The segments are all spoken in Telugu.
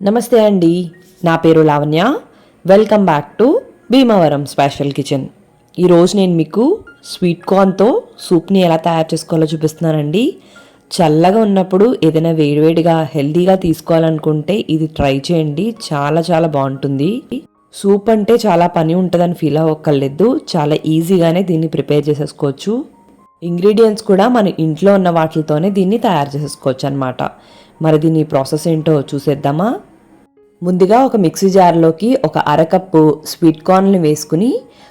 నమస్తే అండి. నా పేరు Lavanya. Welcome back to Bhimavaram special kitchen ఈరోజు నేను మీకు స్వీట్ కార్న్తో సూప్ని ఎలా తయారు చేసుకోవాలో చూపిస్తున్నానండి. చల్లగా ఉన్నప్పుడు ఏదైనా వేడివేడిగా హెల్తీగా తీసుకోవాలనుకుంటే ఇది ట్రై చేయండి. చాలా చాలా బాగుంటుంది. సూప్ అంటే చాలా పని ఉంటుందని ఫీల్ అవ్వక్కర్లేదు. చాలా ఈజీగానే దీన్ని ప్రిపేర్ చేసేసుకోవచ్చు. ఇంగ్రీడియంట్స్ కూడా మన ఇంట్లో ఉన్న వాటితోనే దీన్ని తయారు చేసేసుకోవచ్చు అనమాట మరి దీని ప్రాసెస్ ఏంటో చూసేద్దామా? ముందుగా ఒక మిక్సీ జార్లోకి ఒక అరకప్పు స్వీట్ కార్న్లు వేసుకుని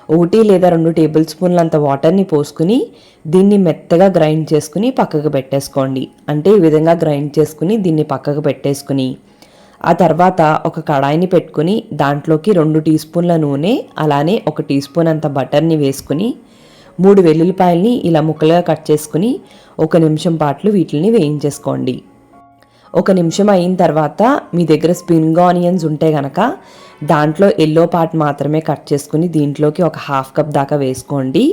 ఒకటి లేదా రెండు టేబుల్ స్పూన్లంత వాటర్ని పోసుకుని దీన్ని మెత్తగా గ్రైండ్ చేసుకుని పక్కకు పెట్టేసుకోండి. అంటే ఈ విధంగా గ్రైండ్ చేసుకుని దీన్ని పక్కకు పెట్టేసుకుని ఆ తర్వాత ఒక కడాయిని పెట్టుకుని దాంట్లోకి రెండు టీ స్పూన్ల నూనె అలానే ఒక టీ స్పూన్ అంత బటర్ని వేసుకుని మూడు వెల్లుల్లిపాయల్ని ఇలా ముక్కలుగా కట్ చేసుకుని ఒక నిమిషం పాటు వీటిని వేయించేసుకోండి. ఒక నిమిషం అయిన తర్వాత మీ దగ్గర స్ప్రింగ్ ఆనియన్స్ ఉంటే గనక దాంట్లో ఎల్లో పార్ట్ మాత్రమే కట్ చేసుకుని దీంట్లోకి ఒక హాఫ్ కప్ దాకా వేసుకోండి.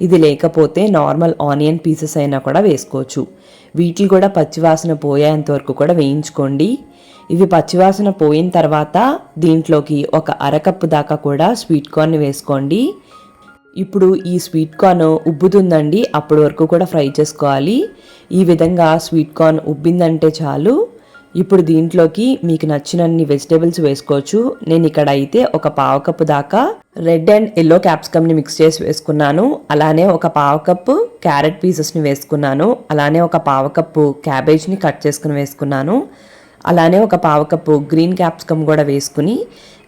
ఇది లేకపోతే నార్మల్ ఆనియన్ పీసెస్ అయినా కూడా వేసుకోవచ్చు. వీటిని కూడా పచ్చివాసన పోయేంత వరకు కూడా వేయించుకోండి. ఇవి పచ్చివాసన పోయిన తర్వాత దీంట్లోకి ఒక అరకప్పు దాకా కూడా స్వీట్ కార్న్ వేసుకోండి. ఇప్పుడు ఈ స్వీట్ కార్న్ ఉబ్బుతుందండి అప్పటి వరకు కూడా ఫ్రై చేసుకోవాలి. ఈ విధంగా స్వీట్ కార్న్ ఉబ్బిందంటే చాలు. ఇప్పుడు దీంట్లోకి మీకు నచ్చినన్ని వెజిటేబుల్స్ వేసుకోవచ్చు. నేను ఇక్కడ అయితే ఒక పావు కప్పు దాకా రెడ్ అండ్ ఎల్లో క్యాప్సికమ్ని మిక్స్ చేసి వేసుకున్నాను. అలానే ఒక పావు కప్పు క్యారెట్ పీసెస్ని వేసుకున్నాను. అలానే ఒక పావు కప్పు క్యాబేజ్ని కట్ చేసుకుని వేసుకున్నాను. అలానే ఒక పావు కప్పు గ్రీన్ క్యాప్సికమ్ కూడా వేసుకుని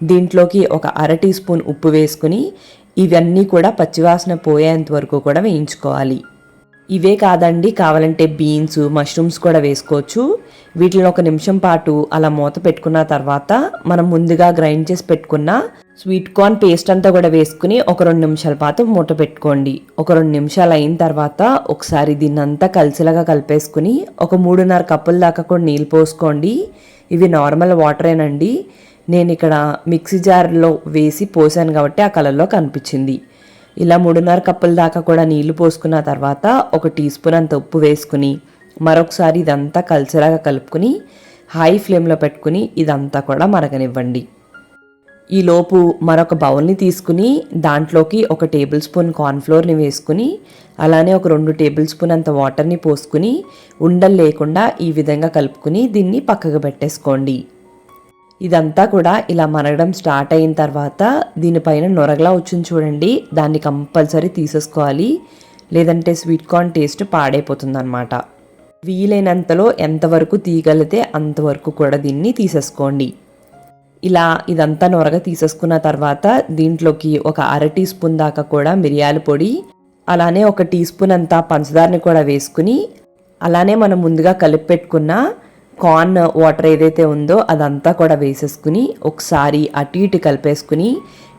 దీంట్లోకి ఒక అర టీ స్పూన్ ఉప్పు వేసుకుని ఇవన్నీ కూడా పచ్చివాసన పోయేంత వరకు కూడా వేయించుకోవాలి. ఇవే కాదండి కావాలంటే బీన్స్ మష్రూమ్స్ కూడా వేసుకోవచ్చు. వీటిని ఒక నిమిషం పాటు అలా మూత పెట్టుకున్న తర్వాత మనం ముందుగా గ్రైండ్ చేసి పెట్టుకున్న స్వీట్ కార్న్ పేస్ట్ అంతా కూడా వేసుకుని ఒక రెండు నిమిషాల పాటు మూత పెట్టుకోండి. ఒక రెండు నిమిషాలు అయిన తర్వాత ఒకసారి దీన్ని అంతా కలిసిలాగా కలిపేసుకుని ఒక మూడున్నర కప్పుల దాకా కూడా నీళ్ళు పోసుకోండి. ఇవి నార్మల్ వాటరేనండి. నేను ఇక్కడ మిక్సీ జార్లో వేసి పోసాను కాబట్టి ఆ కలర్లో కనిపించింది. ఇలా మూడున్నర కప్పుల దాకా కూడా నీళ్ళు పోసుకున్న తర్వాత ఒక టీ స్పూన్ అంత ఉప్పు వేసుకుని మరొకసారి ఇదంతా కలిసేలాగా కలుపుకుని హై ఫ్లేమ్లో పెట్టుకుని ఇదంతా కూడా మరగనివ్వండి. ఈలోపు మరొక బౌల్ని తీసుకుని దాంట్లోకి ఒక టేబుల్ స్పూన్ కార్న్ఫ్లోర్ని వేసుకుని అలానే ఒక రెండు టేబుల్ స్పూన్ అంత వాటర్ని పోసుకుని ఉండలు లేకుండా ఈ విధంగా కలుపుకుని దీన్ని పక్కకు పెట్టేసుకోండి. ఇదంతా కూడా ఇలా మరగడం స్టార్ట్ అయిన తర్వాత దీనిపైన నొరగలా వచ్చింది చూడండి. దాన్ని కంపల్సరీ తీసేసుకోవాలి. లేదంటే స్వీట్ కార్న్ టేస్ట్ పాడైపోతుందన్నమాట. వీలైనంతలో ఎంతవరకు తీయగలిగితే అంతవరకు కూడా దీన్ని తీసేసుకోండి. ఇలా ఇదంతా నొరగ తీసేసుకున్న తర్వాత దీంట్లోకి ఒక అర టీ స్పూన్ దాకా కూడా మిరియాల పొడి అలానే ఒక టీ స్పూన్ అంతా పంచదారని కూడా వేసుకుని అలానే మనం ముందుగా కలిపి పెట్టుకున్న కార్న్ వాటర్ ఏదైతే ఉందో అదంతా కూడా వేసేసుకుని ఒకసారి అటు ఇటు కలిపేసుకుని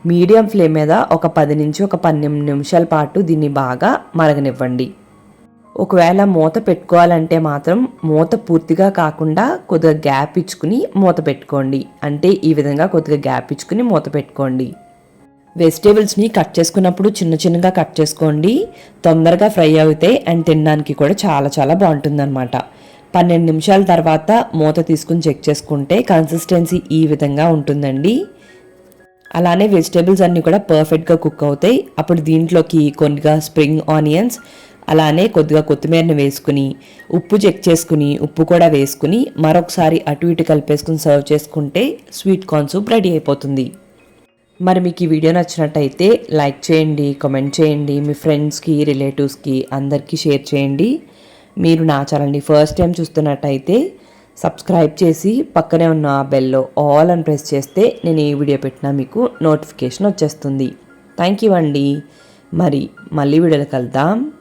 మీడియం ఫ్లేమ్ మీద ఒక పది నుంచి ఒక పన్నెండు నిమిషాల పాటు దీన్ని బాగా మరగనివ్వండి. ఒకవేళ మూత పెట్టుకోవాలంటే మాత్రం మూత పూర్తిగా కాకుండా కొద్దిగా గ్యాప్ ఇచ్చుకుని మూత పెట్టుకోండి. అంటే ఈ విధంగా కొద్దిగా గ్యాప్ ఇచ్చుకుని మూత పెట్టుకోండి. వెజిటేబుల్స్ని కట్ చేసుకున్నప్పుడు చిన్న చిన్నగా కట్ చేసుకోండి. తొందరగా ఫ్రై అవుతాయి అండ్ తినడానికి కూడా చాలా చాలా బాగుంటుందన్నమాట. పన్నెండు నిమిషాల తర్వాత మూత తీసుకుని చెక్ చేసుకుంటే కన్సిస్టెన్సీ ఈ విధంగా ఉంటుందండి. అలానే వెజిటేబుల్స్ అన్నీ కూడా పర్ఫెక్ట్గా కుక్ అవుతాయి. అప్పుడు దీంట్లోకి కొద్దిగా స్ప్రింగ్ ఆనియన్స్ అలానే కొద్దిగా కొత్తిమీరని వేసుకుని ఉప్పు చెక్ చేసుకుని ఉప్పు కూడా వేసుకుని మరొకసారి అటు ఇటు కలిపేసుకుని సర్వ్ చేసుకుంటే స్వీట్ కార్న్ సూప్ రెడీ అయిపోతుంది. మరి మీకు ఈ వీడియో నచ్చినట్టయితే లైక్ చేయండి కామెంట్ చేయండి మీ ఫ్రెండ్స్కి రిలేటివ్స్కి అందరికీ షేర్ చేయండి. మీరు నా ఛానల్ని ఫస్ట్ టైం చూస్తున్నట్టయితే సబ్స్క్రైబ్ చేసి పక్కనే ఉన్న బెల్లో ఆల్ అని ప్రెస్ చేస్తే నేను ఏ వీడియో పెట్టినా మీకు నోటిఫికేషన్ వచ్చేస్తుంది. థ్యాంక్ యూ అండి. మరి మళ్ళీ వీడియోలు కలుద్దాం.